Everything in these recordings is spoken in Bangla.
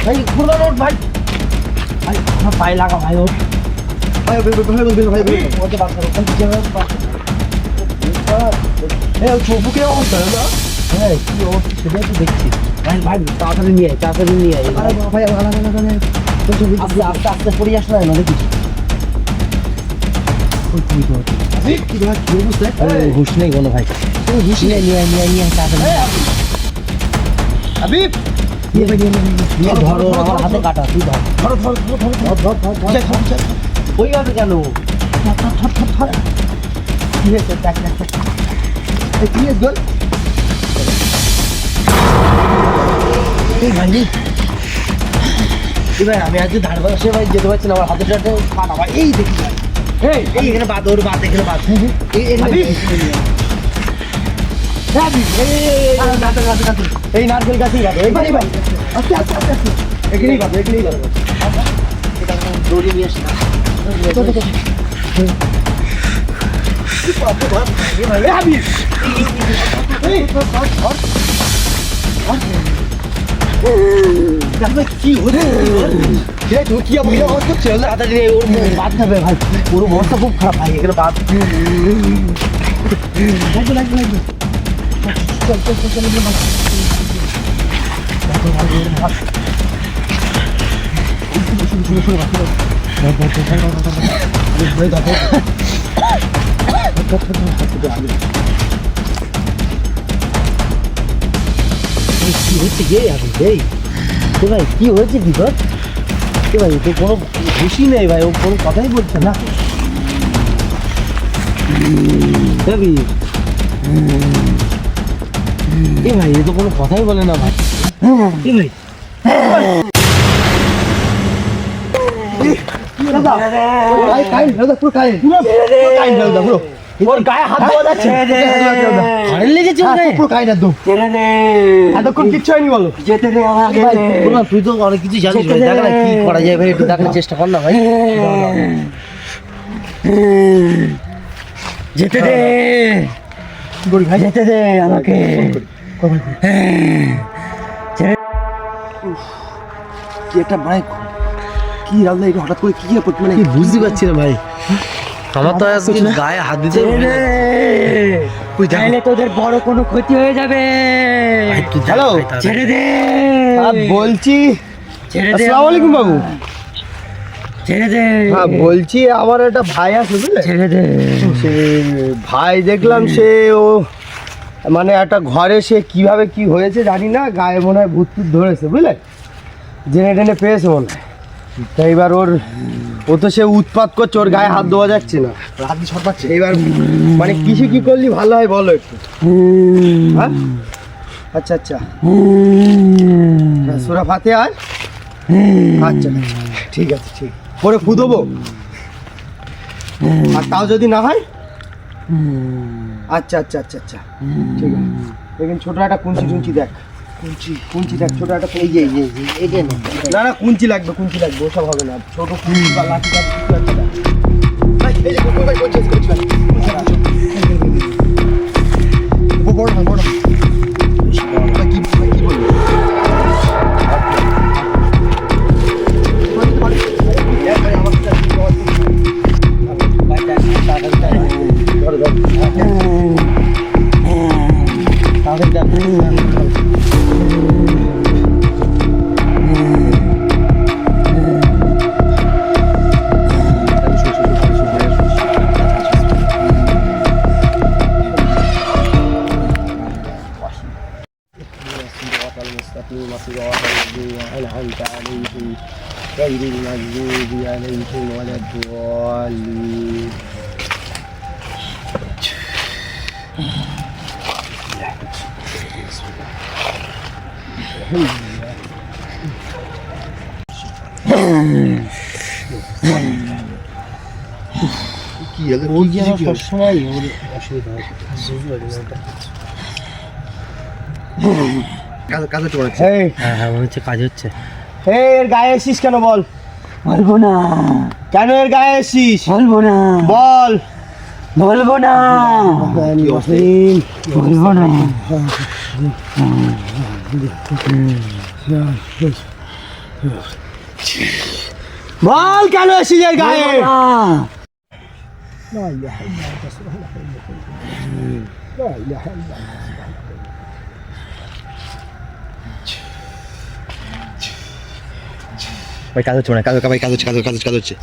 ভাই খোলা রোড ভাই ভাই আমার পায়ে লাগা ভাই ওর ভাই বাদ করো ওখান থেকে যাবে, বাদ করো। এই ওর চৌবুকের অবস্থা না হ্যাঁ কি অবস্থা সেটাই তো দেখছি ভাই ভাই তাড়াতাড়ি নিয়ে আয় তাড়াতাড়ি নিয়ে আয় ভাই আস্তে আস্তে আস্তে পড়ে যাস না না দেখিস ওই তুই তো কি ভাই কি অবস্থা হুশ নেই কোনো ভাই হুশ নিয়ে তাড়াতাড়ি ধরো আমার হাতে কাটা তুই ধর ধরো ধরো ধরো ধরো ধর ধর ধর ধর ধর, ওই হবে কেন ধর ধর ধর ধর ধর কি হয়েছে দেখ দেখ দেখ কি হয়েছে? এই আমি আজকে ধার বসে ভাই যেতে পারছি না আমার হাতে টাতে কাটা ভাই এই দেখি ভাই এখানে বাদ ওর বাদ এখানে বাদ এই নারকেল গাছই গাছ এই ভাই ভাই আস্তে আস্তে আস্তে আস্তে এখানেই পাবে এখানেই পাবে দড়ি নিয়ে আসি এই হাবিব এই ধর, ধর, ধর। দেখো কি হচ্ছে এই ঢুকিয়া বুঝিয়া অবস্থা হচ্ছে না? তাড়াতাড়ি নিয়ে ওর বাদ খাবে ভাই ওর অবস্থা খুব খারাপ ভাই এখানে বাদ লাগবে লাগবে লাগবে চল চল চল চল এগুলো বাদ। কি হচ্ছে গে এখন এই। তো ভাই কি হয়েছে কি তোর? তো ভাই তো কোনো খুশি নেই ভাই ও কোনো কথাই বলছে না। দেবি এ ভাই এ তো কোনো কথাই বলে না ভাই। এ ভাই। কাই দাদা পুরো কাই পুরো কাই দাদা পুরো। ওর গায়ে হাত দেওয়া যাচ্ছে। লেগেছে ওর গায়ে? পুরো কাই না। দো এতক্ষণ কিচ্ছু হয়নি বলো। ভাই, বললাম, তুই তো অনেক কিছু জানিস ভাই। দেখ না কি করা যায় ভাই একটু দেখার চেষ্টা কর না ভাই। যেতে দে। গরি ভাই। যেতে দে আমাকে। কি একটা মানে কি এটা হঠাৎ করে কি মানে কি বুঝতে পারছি না ভাই। আমার তো আজকে গায়ে হাত দিতে তোদের বড় কোনো ক্ষতি হয়ে যাবে। হ্যালো ছেড়ে দে। বলছি। ছেড়ে দে আসসালামু আলাইকুম বাবু। ছেড়ে দে। হ্যাঁ বলছি আমার একটা ভাই আছে বুঝলে? ছেড়ে দে। সে ভাই দেখলাম সে ও মানে একটা ঘরে সে কীভাবে কি হয়েছে জানি না গায়ে মনে হয় ভূত ধরেছে বুঝলে? জেনে টেনে পেয়েছে মনে হয়। তা এবার ওর ও তো সে উৎপাত করছে ওর গায়ে হাত দেওয়া যাচ্ছে না। হাত সরপাচ্ছে এবার মানে কিসে কি করলি? ভালো হয় বলো একটু। হ্যাঁ? আচ্ছা আচ্ছা। হ্যাঁ, সুরা ফাতে আর আচ্ছা ঠিক আছে ঠিক। পরে ফুদবো। আর তাও যদি না হয়? আচ্ছা আচ্ছা আচ্ছা আচ্ছা। ঠিক আছে। দেখুন ছোট একটা কুঞ্চি টুঞ্চি দেখ। কুঞ্চি কুঞ্চি দেখ ছোট একটা এই যে এই যে, নে। না না কুঞ্চি লাগবে কুঞ্চি লাগবে ওসব হবে না ছোট কুঞ্চি বা লাঠি টাঠি কিছু একটা দেখ। ভাই, এই যে, কুঞ্চি আছে, কুঞ্চি কুঞ্চি বড় বড় Guiana e com olha do óleo. Que ela o que ela faz só aí, olha, achei da azul ali না কাজ কাজ হচ্ছে হ্যাঁ হ্যাঁ মনে হচ্ছে কাজ হচ্ছে এই এর গায়ে এসিস কেন বল বলব না। কেন এর গায়ে এসিস বলব না। বল। বলব না। বলব না। বল কেন এসেছিস গায়ে? না। ভাই কাজ হচ্ছে মানে কাজ ভাই কাজ হচ্ছে কাজ কাজ কাজ হচ্ছে।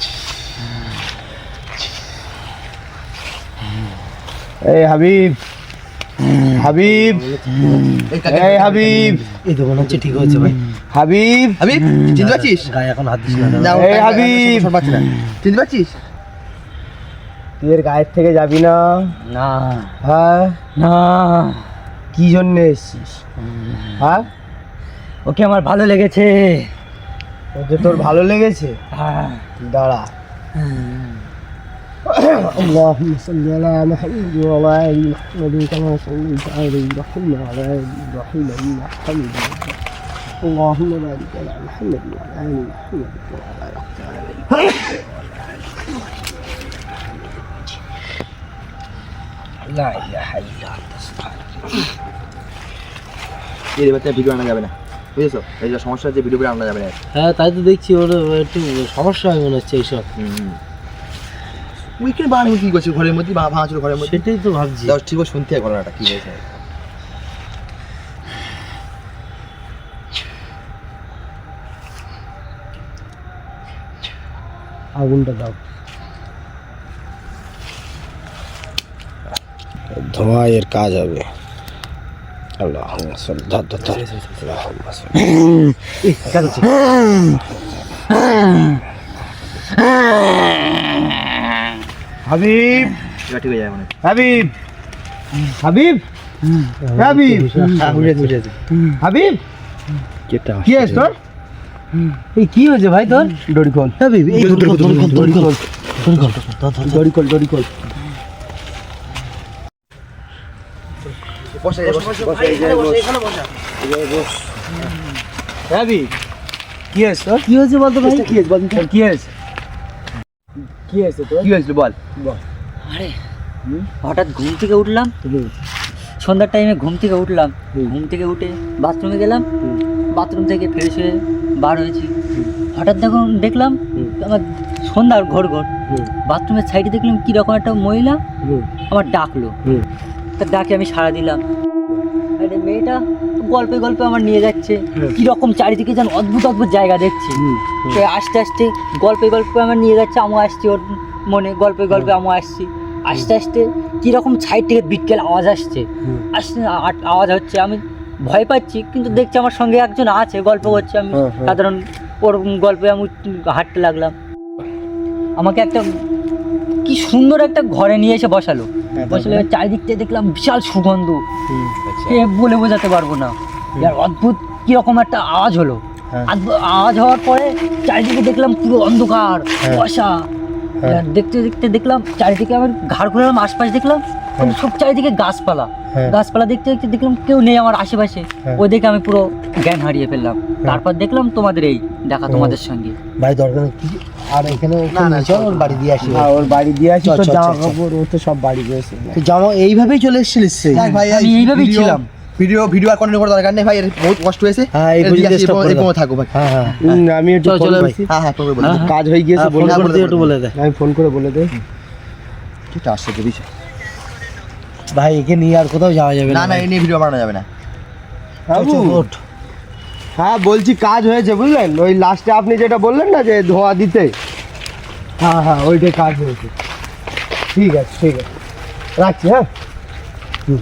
এই হাবিব হাবিব এই হাবিব। এই তো মনে হচ্ছে ঠিক হয়েছে ভাই। হাবিব। হাবিব চিনতে পারছিস? গায়ে এখন হাত দিস না এই এই হাবিব। চিনতে পারছিস? তুই এর গায়ের থেকে যাবি না? না। হ্যাঁ? না। কি জন্য এসছিস? হ্যাঁ? ওকে আমার ভালো লেগেছে। ওকে তোর ভালো লেগেছে হ্যাঁ দাঁড়া اللهم صل على محمد وعلى ال محمد كما صليت على ابراهيم وعلى ال ابراهيم انك حميد مجيد اللهم بارك على محمد وعلى ال محمد كما باركت على لا اله الا انت এই এবার ভিডিও আনা যাবে না বুঝেছ? এই যে সমস্যা হচ্ছে ভিডিও আনা যাবে না। হ্যাঁ তাই তো দেখছি ওর একটু সমস্যা হয় মনে হচ্ছে এইসব। উইকেন্ড বানানো কি করছে? ঘরের মধ্যে বা ভাঙাচুর ঘরের মধ্যে? সেটাই তো ভাবছি। ঠিক শুনতে হয় ঘটনাটা কি হয়েছে? আগুনটা দাও। ধোঁয়া এর কাজ হবে। আল্লাহ হাবিব। এবার ঠিক হয়ে যাবে মনে হাবিব। হাবিব? হাবিব। হাবিব। কি আছে তোর? এই কি হয়েছে ভাই তোর? দড়ি কল হাবিব এই দড়ি কল দড়ি কল দড়ি বসে বসে হাবিব কি আছে তোর? কি হয়েছে বলতো ভাই? কি আছে বল কি আছে কি আছে তোর? কি হয়েছিল বল? আরে হঠাৎ ঘুম থেকে উঠলাম। সন্ধ্যার টাইমে ঘুম থেকে উঠলাম। ঘুম থেকে উঠে বাথরুমে গেলাম। বাথরুম থেকে ফ্রেশ হয়ে বার হয়েছি। হঠাৎ দেখুন দেখলাম আমার সন্ধ্যার ঘর ঘর। বাথরুমের সাইডে দেখলাম কীরকম একটা মহিলা আমার ডাকলো। তা ডাকে আমি সাড়া দিলাম। আরে মেয়েটা গল্পে গল্পে আমার নিয়ে যাচ্ছে। কীরকম চারিদিকে যেন অদ্ভুত অদ্ভুত জায়গা দেখছি। সে আস্তে আস্তে গল্পে গল্পে আমার নিয়ে যাচ্ছে আমিও আসছি ওর মনে গল্পে গল্পে আমিও আসছি। আস্তে আস্তে কীরকম সাইড থেকে বিটকেল আওয়াজ আসছে। আসছে আওয়াজ হচ্ছে। আমি ভয় পাচ্ছি কিন্তু দেখছি আমার সঙ্গে একজন আছে গল্প করছে। আমি হ্যাঁ, হ্যাঁ। সাধারণ ওর গল্পে আমি হাঁটতে লাগলাম। আমাকে একটা কি সুন্দর একটা ঘরে নিয়ে এসে বসালো। বসালো চারিদিক থেকে দেখলাম বিশাল সুগন্ধ। সে বলে বোঝাতে পারব না। আর অদ্ভুত কীরকম একটা আওয়াজ হলো। হ্যাঁ। আওয়াজ হওয়ার পরে চারিদিকে দেখলাম পুরো অন্ধকার কুয়াশা। হ্যাঁ। দেখতে দেখতে দেখলাম চারিদিকে আমার ঘাড় ঘুরালাম আশপাশ দেখলাম সব চারিদিকে গাছপালা। হ্যাঁ। গাছপালা দেখতে দেখতে দেখলাম কেউ নেই আমার আশেপাশে। হ্যাঁ। ওই দেখে আমি পুরো জ্ঞান হারিয়ে ফেললাম। তারপর দেখলাম তোমাদের এই দেখা তোমাদের সঙ্গে। ভাই দরকার। কি? আর এখানে ওর বাড়ি দিয়ে আসি। হ্যাঁ, ওর বাড়ি দিয়ে আসি চল, তো জামা। কাপড় ও তো সব বাড়ি দিয়েছে জামা এইভাবেই চলে এসেছিলিস ভাই আমি এইভাবেই ভিডিও- ছিলাম। ভিডিও ভিডিও আর কন্টিনিউ করার দরকার নেই ভাই এর বহুত কষ্ট হয়েছে। হ্যাঁ, এই পর্যন্ত থাকো ভাই। হ্যাঁ হ্যাঁ আমি একটু চল, ফোন করছি। হ্যাঁ হ্যাঁ করে বলে কাজ হয়ে গিয়েছে হ্যাঁ, বলে দে। একটু বলে দে। আমি ফোন করে বলে দে। এটা আসছে তো বিষয় ভাই একে নিয়ে আর কোথাও যাওয়া যাবে না না এই নিয়ে ভিডিও বানানো যাবে না। বাবু। হ্যাঁ বলছি কাজ হয়েছে, বুঝলেন? ওই লাস্টে আপনি যেটা বললেন না যে ধোয়া দিতে? হ্যাঁ হ্যাঁ ওইটাই কাজ হয়েছে। ঠিক আছে ঠিক আছে। রাখছি হ্যাঁ? হুম।